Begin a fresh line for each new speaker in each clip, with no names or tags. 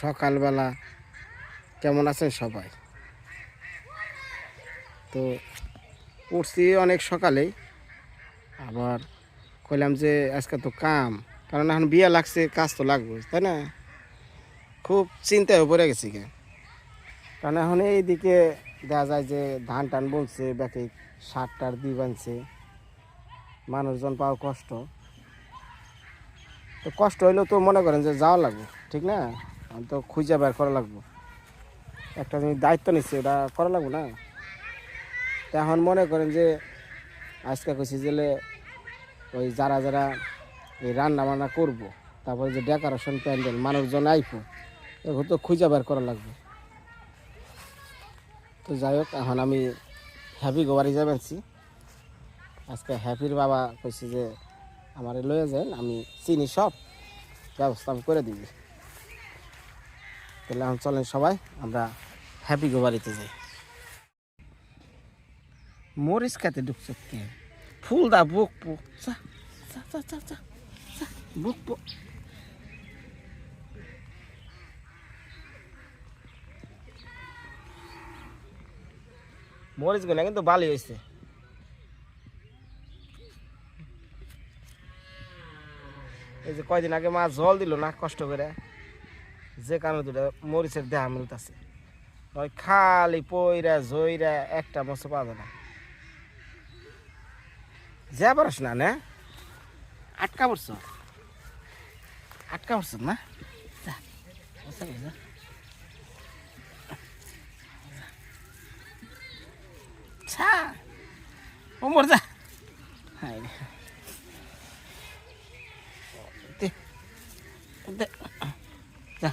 সকালবেলা কেমন আছেন সবাই? তো উঠছি অনেক সকালেই। আবার কইলাম যে আজকে তো কাম, কারণ এখন বিয়ে লাগছে, কাজ তো লাগবে তাই না? খুব চিন্তায় পড়ে গেছি কে কারণ এখন এইদিকে দেখা যায় যে ধান টান বলছে ব্যাকে সার টার দিয়ে বানছে। মানুষজন পাওয়া কষ্ট। তো কষ্ট হইলেও তো মনে করেন যে যাওয়া লাগবে, ঠিক না? আমি তো খুঁজে বের করা লাগবো। একটা জিনিস দায়িত্ব নিচ্ছি ওটা করা লাগবো না? এখন মনে করেন যে, আজকে কইছি যে ওই যারা যারা এই রান্না বান্না করব, তারপরে যে ডেকোরেশন প্যান্ডেল, মানুষজন আইফো এগুলো তো খুঁজে বের করা লাগবে। তো যাই হোক, এখন আমি হ্যাপি গোবারি যাবেনছি আজকে হ্যাপির বাবা কইছে যে, আমার লয়ে যান, আমি চিনি সব, ব্যবস্থা আমি করে দিবি। তাহলে এখন চলেন সবাই আমরা হ্যাপি গোবারিতে যাই। মরিচ খাতে ঢুকছো কে ফুল দা বুক চা, বুক বুক মরিচগুলো কিন্তু ভালো হয়েছে এই যে কয়দিন আগে মা জল দিল না কষ্ট করে। যে কারণে দুটা মরিচের দেহা মিলতেছে ওই খালি পইরা জইরা একটা পাওয়া যায় না। যা পারস না না? আটকা পড়ছ? আটকা পড়ছ না? ছা ওমর যা হাই রে। দে, দে, যা।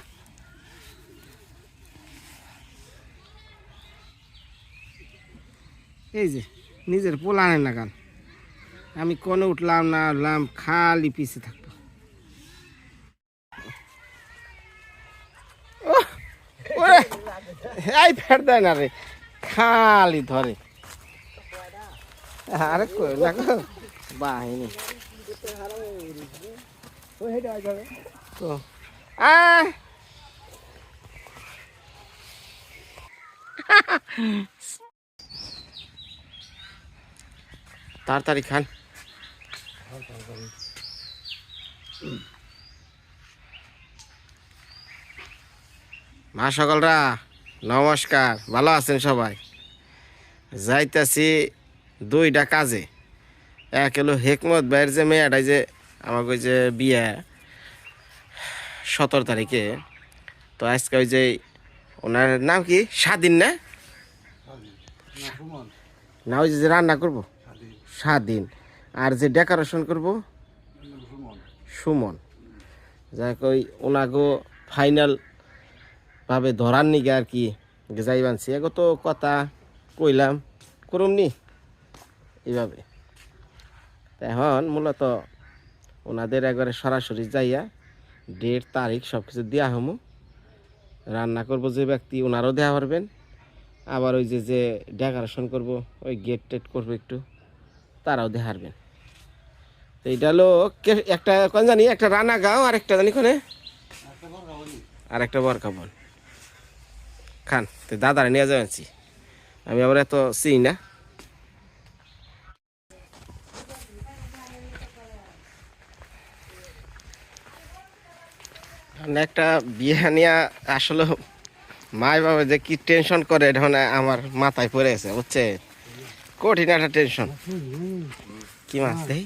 এই যে, নিজের পোলানের না গান আমি কোনো উঠলাম না, উঠলাম, খালি পিছে থাকব। দেয় না রে, খালি ধরে। আরে বাহিনী। তাড়াতাড়ি খান। মা সকলরা নমস্কার ভালো আছেন সবাই? যাইতাছি দুইটা কাজে। এক হলো হেকমত ভাইয়ের যে মেয়েটাই যে আমাকে ওই যে বিয়ে সতেরো তারিখে তো আজকে ওই যে ওনার নাম কি? স্বাধীন না? না ওই যে রান্না করব? স্বাধীন আর যে ডেকোরেশন করব? সুমন। যাই হোক ওই ওনাগো ফাইনাল ভাবে ধরার নিগে আর কি যাই বানছি। এগো তো কথা কইলাম, করুম নি? এইভাবে। এখন মূলত ওনাদের একবারে সরাসরি যাইয়া ডেট তারিখ সব কিছু দেওয়া হমু। রান্না করব যে ব্যক্তি, ওনারও দেওয়া পারবেন। আবার ওই যে যে ডেকোরেশন করব, ওই গেট টেট করব একটু। তারাও দেখারবেন তো এটা হলো একটা কোন জানি, একটা রানা গাঁও আর একটা জানি কোনে? আর একটা বরকা বন খান, তো দাদারা নিয়ে যাবেনছি আমি আবার এত চিনি না। একটা বিয়ে নিয়ে আসলে মায় বাবা যে কি টেনশন করে, এটা মানে আমার মাথায় পড়ে গেছে বুঝছে কঠিন একটা টেনশন কি মাছ দেই?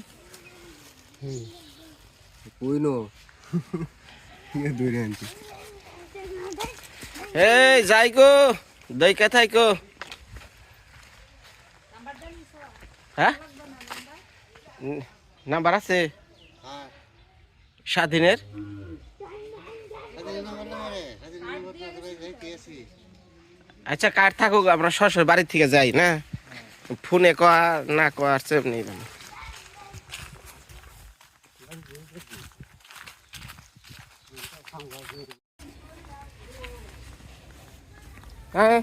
কইনো দূরে আনছি।
এই যাই গো। দই কোথায় গো? হ্যাঁ? নাম্বার আছে? স্বাধীনের? আচ্ছা কার থাকুক আমরা সরাসরি বাড়ির থেকে যাই না? ফোনে কয়া, না কয়া, আর সেম নেই হ্যাঁ।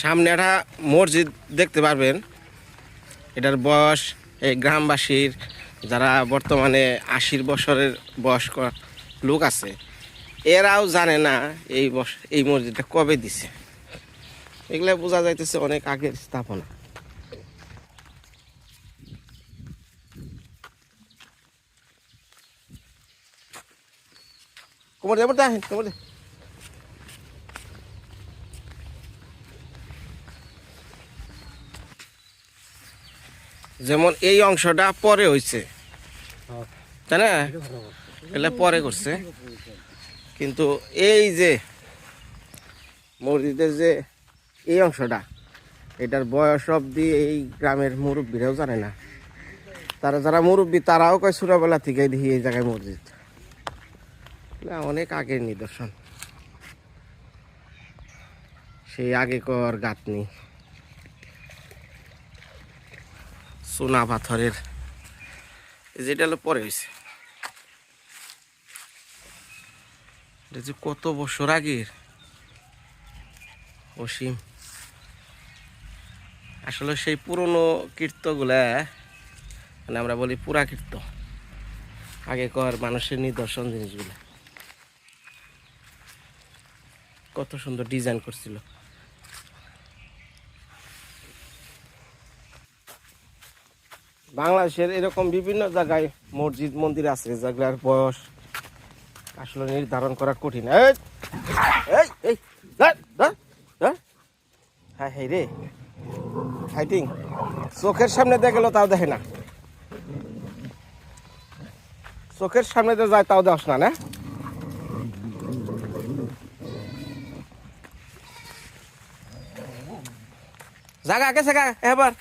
সামনে একটা মসজিদ দেখতে পারবেন। এটার বয়স এই গ্রামবাসীর যারা বর্তমানে আশির বছরের বয়স্ক লোক আছে, এরাও জানে না এই বস, এই মসজিদটা কবে দিছে। এগুলো বোঝা যাইতেছে অনেক আগের স্থাপনা। কোমর কোমর দে, কোমর দে। যেমন এই অংশটা পরে হইছে। তাই না? এগুলা পরে করছে। কিন্তু এই যে মসজিদের যে এই অংশটা এটার বয়স অবধি এই গ্রামের মুরব্বীরাও জানে না। তারা যারা মুরব্বী তারাও কয় ছোটবেলা থেকে দেখি এই জায়গায় মসজিদ। অনেক আগের নিদর্শন। সেই আগে কর গাঁথনি। সোনা পাথরের। যেটা হলো পরে হয়েছে এটা যে কত বছর আগের? অসীম। আসলে সেই পুরনো কীর্তগুলা মানে আমরা বলি পুরা কীর্ত আগে কর মানুষের নিদর্শন জিনিসগুলো। কত সুন্দর ডিজাইন করছিল। বাংলাদেশের এরকম বিভিন্ন জায়গায় মসজিদ, মন্দির আছে যেগুলার বয়স আসলে নির্ধারণ করা কঠিন। ফাইটিং চোখের সামনে গেল তাও দেখে না। চোখের সামনে দিয়ে যায় তাও দেখ না না? জাগা, গেছে গা, এবার।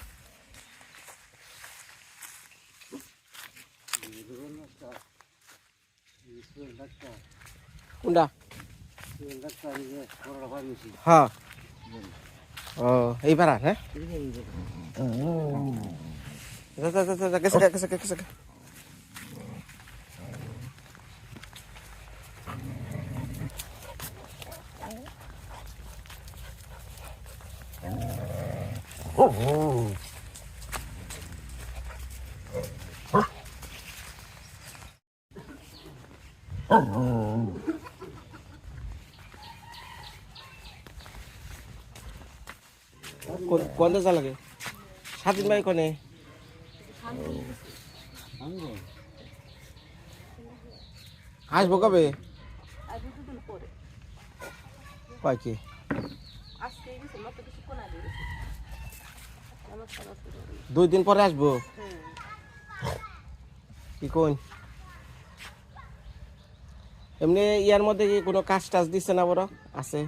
কোনটা হ্যাঁ ও এইবার আর হ্যাঁ যা, যা, যা, যা, যা, গেছে গা, গেছে গা, গেছে গা। কোন- কোন দেশে লাগে? স্বাধীন ভাই কোনে? আসব কবে? কয় কি? দুই দিন পরে আসব? কি কোন? এমনি ইয়ার মধ্যে কি কোনো কাজ টাজ দিচ্ছে না বড়? আছে?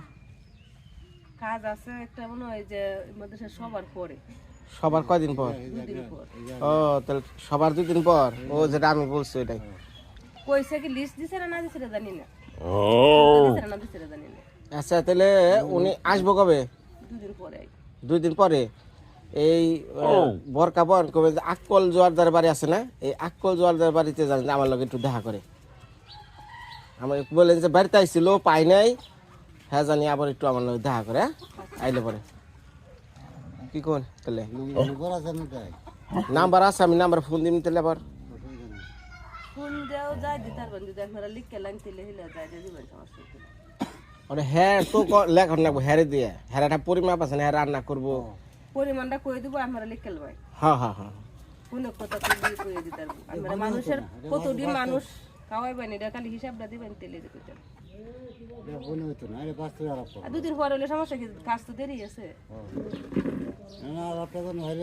কাজ আছে একটা মনে হয় যে মাদ্রাসা সবার পরে।
সবার কয়দিন পর? ও তাহলে সবার দুই দিন পর? ও যেটা আমি বলছি ওইটাই
কইছে কি লিস্ট দিছে না না দিছে জানি না। দিছে না না দিছে জানি না।
আচ্ছা তাহলে উনি আসব কবে?
দুদিন পরে
দুই দিন পরে? এই বরকা বন কবে যে আক্কল জোয়ারদার বাড়ি আছে না? এই আক্কল জোয়ারদার বাড়িতে জানেন আমার লগে একটু দেখা করে। আমার বললেন যে বাড়িতে আইছিল পাই নাই। হ্যাঁ জানি আবার একটু আমার লগে দেখা করে হ্যাঁ? আইলে পরে। কি কোন তাহলে? নাম্বার আছে আমি নাম্বার ফোন দিন তাহলে আবার। ওরে হ্যাঁ তো লেখন রাখব হ্যারে দিয়ে। হ্যাঁ একটা পরিমাপ আছে না হ্যাঁ রান্না করব।
পরিমাণটা কই দিব আপনারা লিখে লবেন
হ্যাঁ হ্যাঁ হ্যাঁ।
কোন কথা কই কই দিতে আপনারা মানুষের কতদিন মানুষ খাওয়াইবেন এটা খালি হিসাবটা দিবেন তেলে দিতে। আর দুদিন পরে হলে সমস্যা কি? কাজ তো দেরি আছে। হয়ে।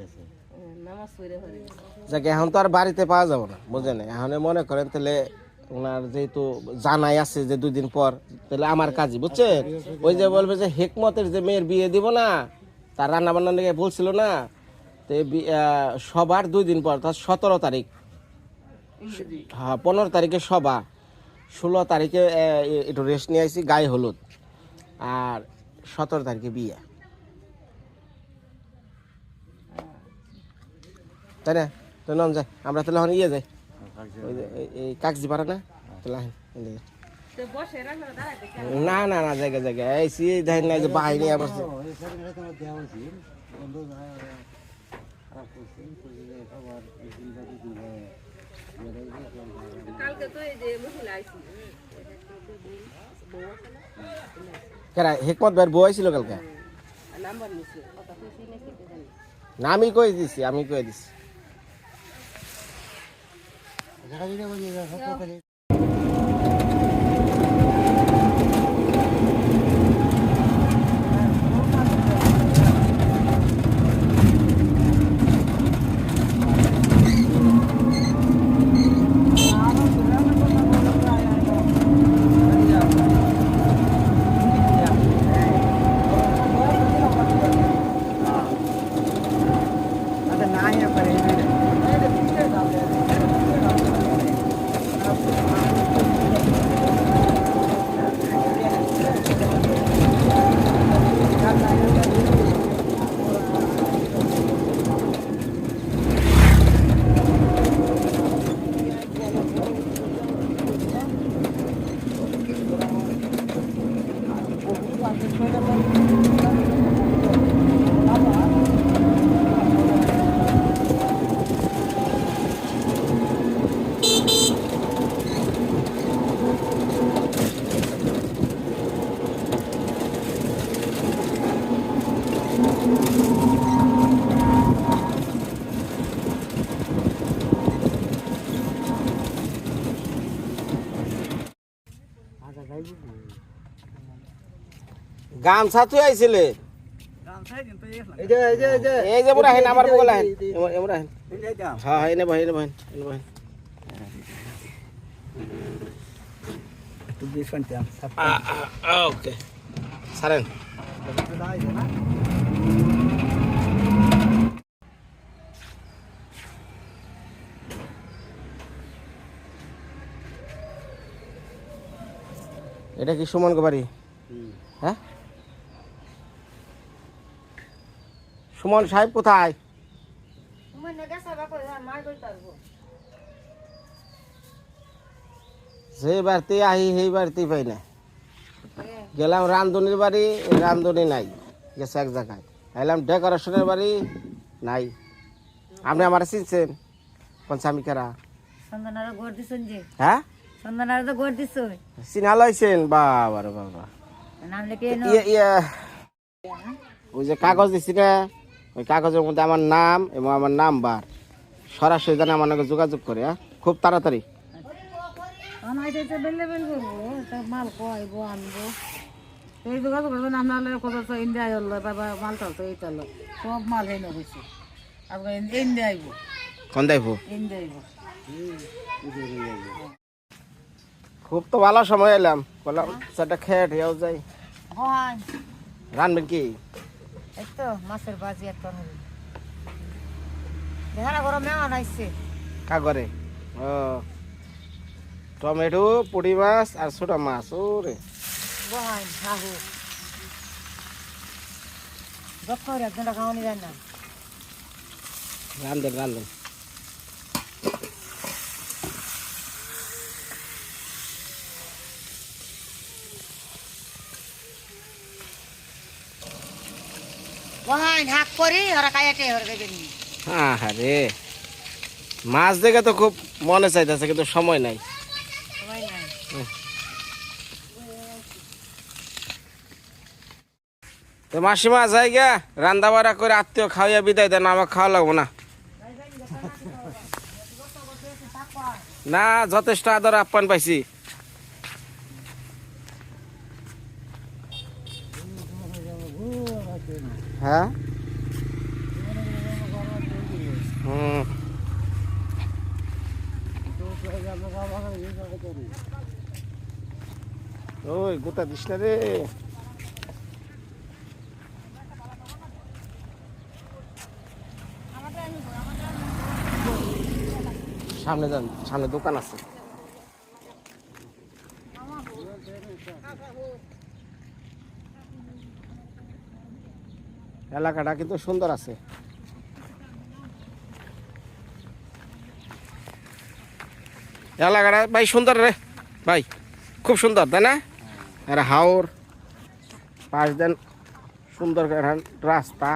গেছে।
যাকে এখন তো আর বাড়িতে পাওয়া যাবে না বুঝেন এখন মনে করেন তাহলে ওনার যেহেতু জানাই আছে যে দুদিন পর তাহলে আমার কাজই বুঝছেন? ওই যে বলবে যে হেকমতের যে মেয়ের বিয়ে দিব না তার রান্না বান্না লেগে বলছিল না সবার দুই দিন পর তার সতেরো তারিখ। হ্যাঁ পনেরো তারিখে সভা, ষোলো তারিখে একটু রেস্ট নিয়ে আসি গায়ে হলুদ। আর সতেরো তারিখে বিয়ে। তাই না? তো নন যাই আমরা তাহলে এখন ইয়ে যাই। এই- কাগজি পারে না তো লাহেন এদিকে।
তো বসে রান্না দাঁড়াতে
না না না, জায়গা জায়গা। এই সি দেখেন না যে বাহিনী আবার
কালকে তো এই যে মহিলা আইছি
কেরা হেকমত ভাইয়ের বউ ছিল কালকে? না আমি কই দিছি আমি কই দিছি। গামছা তুই আইছিলে এই যে মোরা হেন আমার বগল হেন এমরা হেন হ্যাঁ হ্যাঁ এনে বহেন এনে বহেন এনে বহেন ওকে সারেন এটা কি সুমন গোবারি হ্যাঁ সুমন সাহেব কোথায়? যে বাড়িতে আহি সেই বাড়িতেই পাই না। গেলাম রান্ধনির বাড়ি রান্ধনি নাই গেছে এক জায়গায়। এলাম ডেকোরেশনের বাড়ি নাই। আপনি আমার চিনছেন?
দিছন যে।
হ্যাঁ? চিনা লাইছেন? বাবা বাবা ওই যে কাগজ দিছি না? ওই কাগজের মধ্যে আমার নাম এবং আমার নাম্বার। সরাসরি জানে আমার নাকি যোগাযোগ করে হ্যাঁ? খুব তাড়াতাড়ি।
এই যোগাযোগ করবেন আপনার কত তো ইন্ডিয়া হলো বাবা মালটা তো এই চলো সব মাল হেন হয়েছে আজকে ইন্ডিয়া আইব।
কোন দেখব
ইন্ডিয়া আইব।
খুব তো ভালো সময় এলাম। বললাম সেটা খেয়ে ঠেয়াও যাই।
হয়।
রানবেন কি?
এই তো মাছের বাজি এত হবে দেখা না গরম মেহমান আইছে
কাগরে। ও টমেটো পুঁটি মাছ আর ছোট মাছ ওরে।
বহাই হাহু যত করে একজনটা খাওয়ানি যায় না।
রান্ধেন রান্ধেন
বহাই হাক করি ওরা কায়াটে ওরা দেবেন
হ্যাঁ রে মাছ দেখে তো খুব মনে চাইতেছে কিন্তু সময় নাই।
সময় নাই।
তো মাসিমা যাই গা রান্না বাড়া করে আত্মীয় খাওয়াইয়া বিদায় দেন আমার খাওয়া লাগবো না। না যথেষ্ট আদর আপ্যায়ন পাইছি হ্যাঁ হুম সামনে যান, সামনে দোকান আছে। এলাকাটা কিন্তু সুন্দর আছে। এলাকাটা ভাই সুন্দর রে, ভাই, খুব সুন্দর, তাই না? আর হাওর পাশ দেন সুন্দর রাস্তা।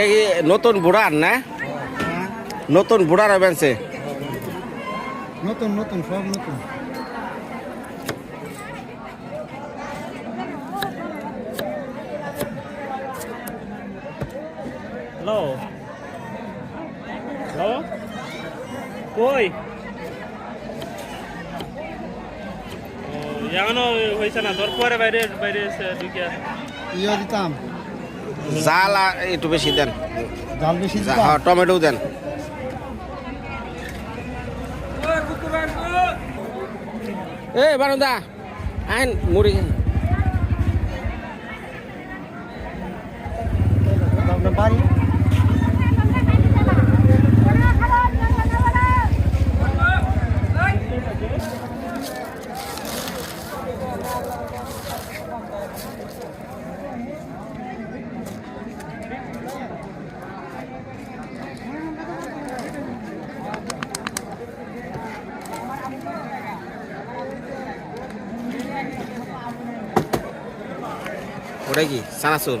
এটা কি নতুন বুড়ার না? নতুন বুড়ার বেঞ্চে
নতুন নতুন সব নতুন।
হ্যালো। হ্যালো। কই? ও, এখনও হয়েছে না তোর পরে বাইরে বাইরে ঢুকিয়া।
ইয়ে দিতাম।
জাল আর একটু বেশি দেন।
জাল বেশি
হ্যাঁ টমেটো দেন। এ বানুদা আইন মুড়ি খান।
আপনার বাড়ি
ওটা কি সানাসুর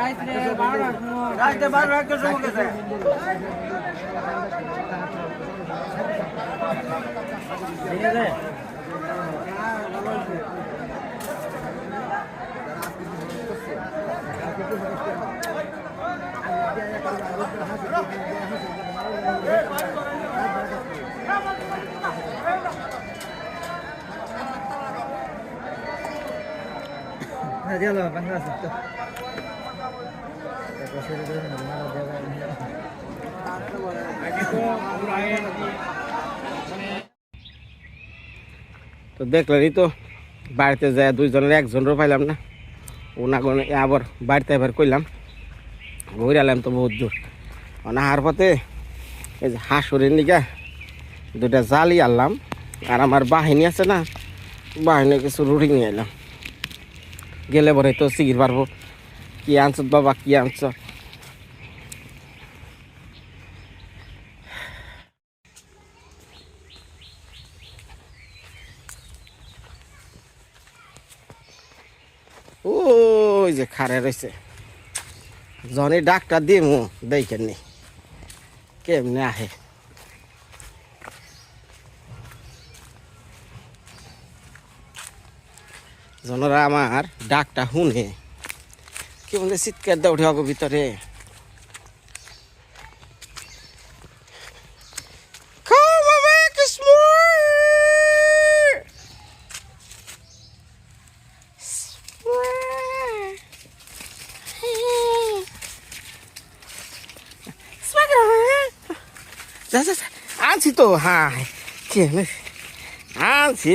রাত্রে বারোটার সময় রাত্রে বারোটার সময় গেছে
তো দেখলেনই তো বাড়িতে যায় দুইজনের একজনেরও পাইলাম না। ওনাকে আবার বাড়িতে এবার কইলাম। ঘুরালাম তো বহুত দূর অনাহার পথে এই যে হাঁসুরের নিকা দুটা জালি আনলাম। আর আমার বাহিনী আছে না বাহিনী কিছু রুটি নিয়ে এলাম। গেলে পরে তো শিখির পারব। কি আনছ বাবা, কি আনছ ওই যে খারে রয়েছে। জনি ডাক্তার দিয়ে মু দেখেন নি, কেমনে আহে। জনরা আমার ডাকটা শুনে কেমন চিৎকার দে উঠে আগো ভিতরে। যা যা যা। আনছি তো হ্যাঁ কে আনছি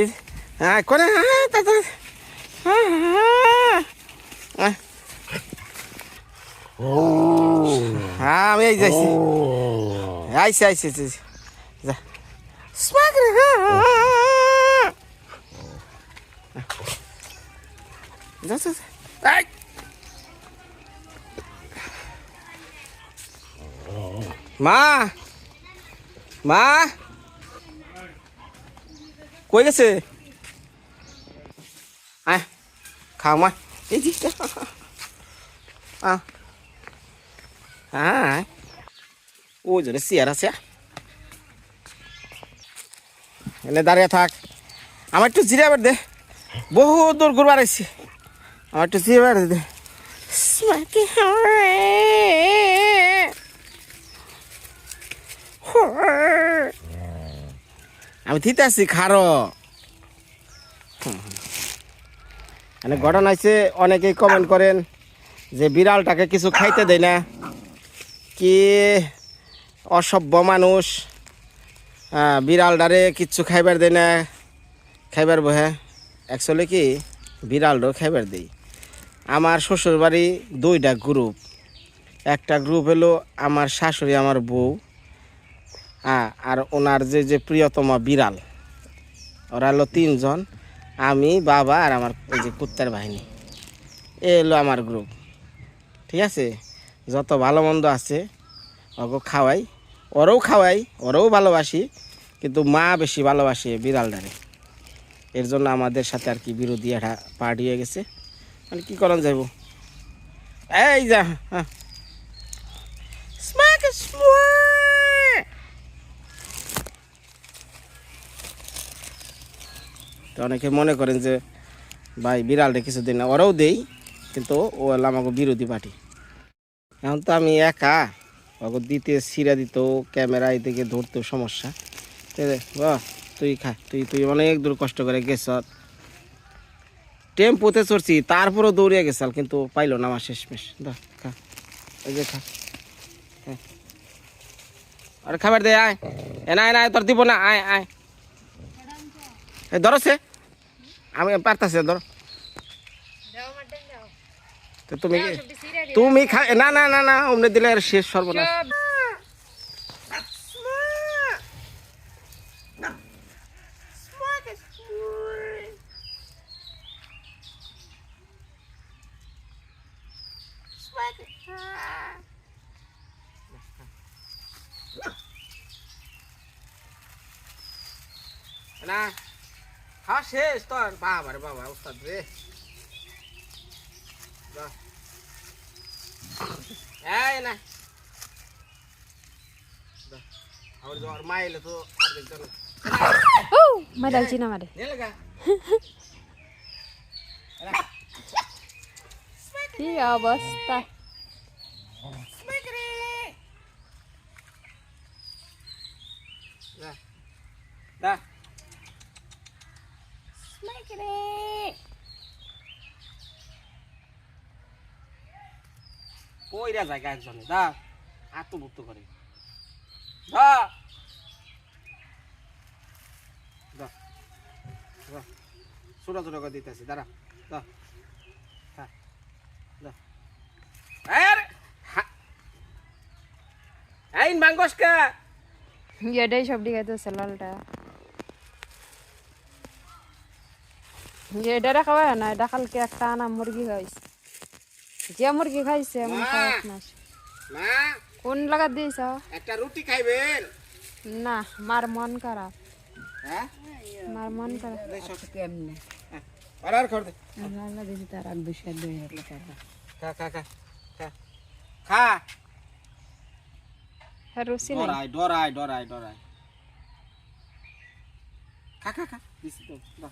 হ্যাঁ করে হ্যাঁ তা তা হ্যাঁ হ্যাঁ হ্যাঁ আমি এই যাইছি আইসি আইসি আইসি যা স্মাগ যা যা যা। আই মা মা? কই গেছে? আয় খাও মা। এই আ। হ্যাঁ চেয়ার আছে এনে দাঁড়িয়ে থাক। আমার একটু জিরাবার দে। বহু দূর ঘুরবার আইছি। আমার একটু জিরাবার দে। আমি থিতে আছি, খারো। মানে ঘটনা আছে, অনেকেই কমেন্ট করেন যে বিড়ালটাকে কিছু খাইতে দেয় না। কি অসভ্য মানুষ। বিড়ালটারে কিচ্ছু খাইবার দেয় না। খাইবার বহে। অ্যাকচুয়ালি কি, বিড়ালটাও খাইবার দেই আমার শ্বশুর বাড়ি দুইটা গ্রুপ একটা গ্রুপ হলো আমার শাশুড়ি, আমার বউ। হ্যাঁ আর ওনার যে যে প্রিয়তমা বিড়াল, ওরা হলো তিনজন, আমি, বাবা আর আমার ওই যে কুত্তার বাহিনী। এ হলো আমার গ্রুপ ঠিক আছে? যত ভালো মন্দ আছে, ওকে খাওয়াই। ওরাও খাওয়াই, ওরাও ভালোবাসি, কিন্তু মা বেশি ভালোবাসে বিড়ালটারে। এর জন্য আমাদের সাথে আর কি বিরোধী একটা পার্টি হয়ে গেছে। মানে কী করান যাইব? এই যা হ্যাঁ। তো অনেকে মনে করেন যে, ভাই বিড়ালটা কিছু দিন না ওরাও দেই, কিন্তু ও হলো আমাকে বিরোধী পার্টি। এখন তো আমি একা ওকে দিতে সিরা দিত, ক্যামেরা এদিকে ধরতেও সমস্যা। তুই খা, তুই তুই অনেক দূর কষ্ট করে গেছ। টেম্পোতে চড়ছি, তারপরও দৌড়িয়ে গেছাল, কিন্তু পাইলো না আমার শেষমেশ। দা, খা, এই যে খা হ্যাঁ। আরে খাবার দে, আয়। এ না না তোর দিব না, আয় আয়। ধরো সে আমি পারতাছি ধরো। তো তুমি তুমি খা না না না না অমনে দিলে আর শেষ সর্বনাশ। না। খাওয়া শেষ তোর বাবা রে বাবা উস্তাদ রে। যা। এই না। যা। আমার জ্বর মা এলে তো অর্ধেক জন
মারালছি না মারে
নিয়ে লাগা
কি অবস্থা?
যা। দা কইরা জায়গা একজনে দা আত্মভুক্ত করে। দা দা ছোট ছোট করে দিতেছি দাঁড়া। দা হ্যাঁ। দা আইন বাঙ্গসকা
এটাই সব দিকে লালটা। এটা খাওয়া না এটা কালকে একটা আনা মুরগি খাইছে যে মুরগি খাইছে এমন
মা।
খাওয়াত না কোন লাগা দিয়েছ?
একটা রুটি খাইবেন?
না মার মন খারাপ।
হ্যাঁ?
মার মন খারাপ।
কেমনে?
আর আর খড় দে।
আল্লাহ দিদি তার আগ বেশি আর দুই হাজার
খা খা খা খা। খা!
হ্যাঁ রসি নাই।
ডরাই ডরাই ডরাই ডরাই খা খা খা দিছি তো দাও।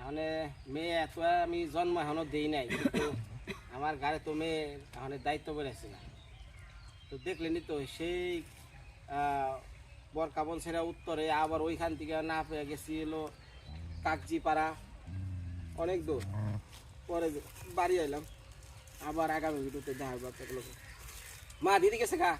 এখন মেয়ে এত আমি জন্ম এখনও দেই নাই, কিন্তু আমার গাড়ি তো মেয়ে এখন দায়িত্ব বেড়েছে। না তো দেখলেনি তো সেই বরকা বলছেরা উত্তরে, আবার ওইখান থেকে না পেয়ে গেছি এলো কাকজি পাড়া অনেক দূর। পরে বাড়ি এলাম আবার আগামী ভিডিওতে দেখা মা, দিদি গেছে গা?